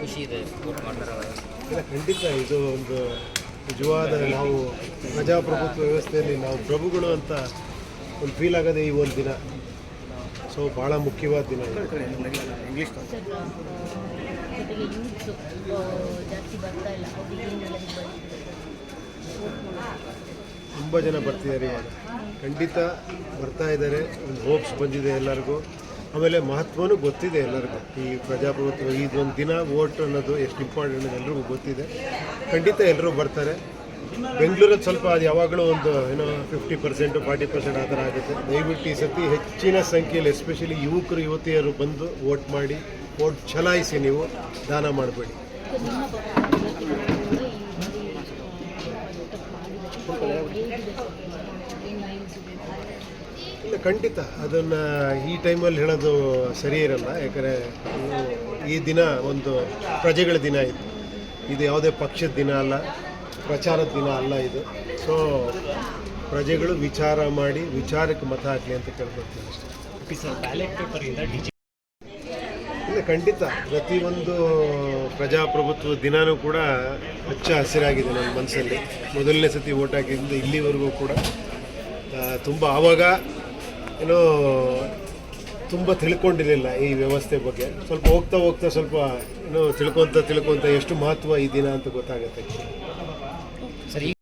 ಖುಷಿ ಇದೆ ವೋಟ್ ಮಾಡ್ತಾರಲ್ಲ ಇಲ್ಲ ಖಂಡಿತ ಇದು ಒಂದು ನಿಜವಾದ ನಾವು ಪ್ರಜಾಪ್ರಭುತ್ವ ವ್ಯವಸ್ಥೆಯಲ್ಲಿ ನಾವು ಪ್ರಭುಗಳು ಅಂತ ಒಂದು ಫೀಲ್ ಆಗೋದೇ ಈ ಒಂದು ದಿನ. ಸೊ ಭಾಳ ಮುಖ್ಯವಾದ ದಿನ ಜೊತೆಗೆ ಯೂತ್ಸು ಜಾಸ್ತಿ ಬರ್ತಾ ಇಲ್ಲ. ತುಂಬ ಜನ ಬರ್ತಿದ್ದಾರೆ ಇವಾಗ. ಖಂಡಿತ ಬರ್ತಾ ಇದ್ದಾರೆ. ಒಂದು ಹೋಪ್ಸ್ ಬಂದಿದೆ ಎಲ್ಲರಿಗೂ. ಆಮೇಲೆ ಮಹತ್ವನೂ ಗೊತ್ತಿದೆ ಎಲ್ಲರಿಗೂ ಈ ಪ್ರಜಾಪ್ರಭುತ್ವ ಇದೊಂದು ದಿನ ವೋಟ್ ಅನ್ನೋದು ಎಷ್ಟು ಇಂಪಾರ್ಟೆಂಟ್ ಅನ್ನೋದು ಎಲ್ರಿಗೂ ಗೊತ್ತಿದೆ ಖಂಡಿತ ಎಲ್ಲರೂ ಬರ್ತಾರೆ ಬೆಂಗಳೂರಲ್ಲಿ ಸ್ವಲ್ಪ ಅದು ಯಾವಾಗಲೂ ಒಂದು ಏನೋ ಫಿಫ್ಟಿ ಪರ್ಸೆಂಟು ಫಾರ್ಟಿ ಪರ್ಸೆಂಟ್ ಆ ಥರ ಆಗುತ್ತೆ ದಯವಿಟ್ಟು ಈ ಸತಿ ಹೆಚ್ಚಿನ ಸಂಖ್ಯೆಯಲ್ಲಿ ಎಸ್ಪೆಷಲಿ ಯುವಕರು ಯುವತಿಯರು ಬಂದು ವೋಟ್ ಮಾಡಿ ವೋಟ್ ಚಲಾಯಿಸಿ ನೀವು ದಾನ ಮಾಡಬೇಡಿ ಇಲ್ಲ ಖಂಡಿತ. ಅದನ್ನು ಈ ಟೈಮಲ್ಲಿ ಹೇಳೋದು ಸರಿ ಇರಲ್ಲ. ಯಾಕಂದರೆ ಈ ದಿನ ಒಂದು ಪ್ರಜೆಗಳ ದಿನ ಇದು. ಇದು ಯಾವುದೇ ಪಕ್ಷದ ದಿನ ಅಲ್ಲ ಪ್ರಚಾರದ ದಿನ ಅಲ್ಲ ಇದು. ಸೊ ಪ್ರಜೆಗಳು ವಿಚಾರ ಮಾಡಿ ವಿಚಾರಕ್ಕೆ ಮತ ಹಾಕಲಿ ಅಂತ ಕೇಳ್ಕೊಳ್ತೀನಿ ಅಷ್ಟೇ. ಇಲ್ಲ ಖಂಡಿತ. ಪ್ರತಿಯೊಂದು ಪ್ರಜಾಪ್ರಭುತ್ವ ದಿನಾನೂ ಕೂಡ ಹಚ್ಚ ಹಸಿರಾಗಿದೆ ನನ್ನ ಮನಸ್ಸಲ್ಲಿ. ಮೊದಲನೇ ಸತಿ ಓಟ್ ಹಾಕಿದ್ದು ಇಲ್ಲಿವರೆಗೂ ಕೂಡ ತುಂಬ ಆವಾಗ ಏನೋ ತುಂಬ ತಿಳ್ಕೊಂಡಿರಲಿಲ್ಲ ಈ ವ್ಯವಸ್ಥೆ ಬಗ್ಗೆ. ಸ್ವಲ್ಪ ಹೋಗ್ತಾ ಹೋಗ್ತಾ ಸ್ವಲ್ಪ ಏನೋ ತಿಳ್ಕೊತ ತಿಳ್ಕೊತ ಎಷ್ಟು ಮಹತ್ವ ಈ ಅಂತ ಗೊತ್ತಾಗುತ್ತೆ. ಸರ್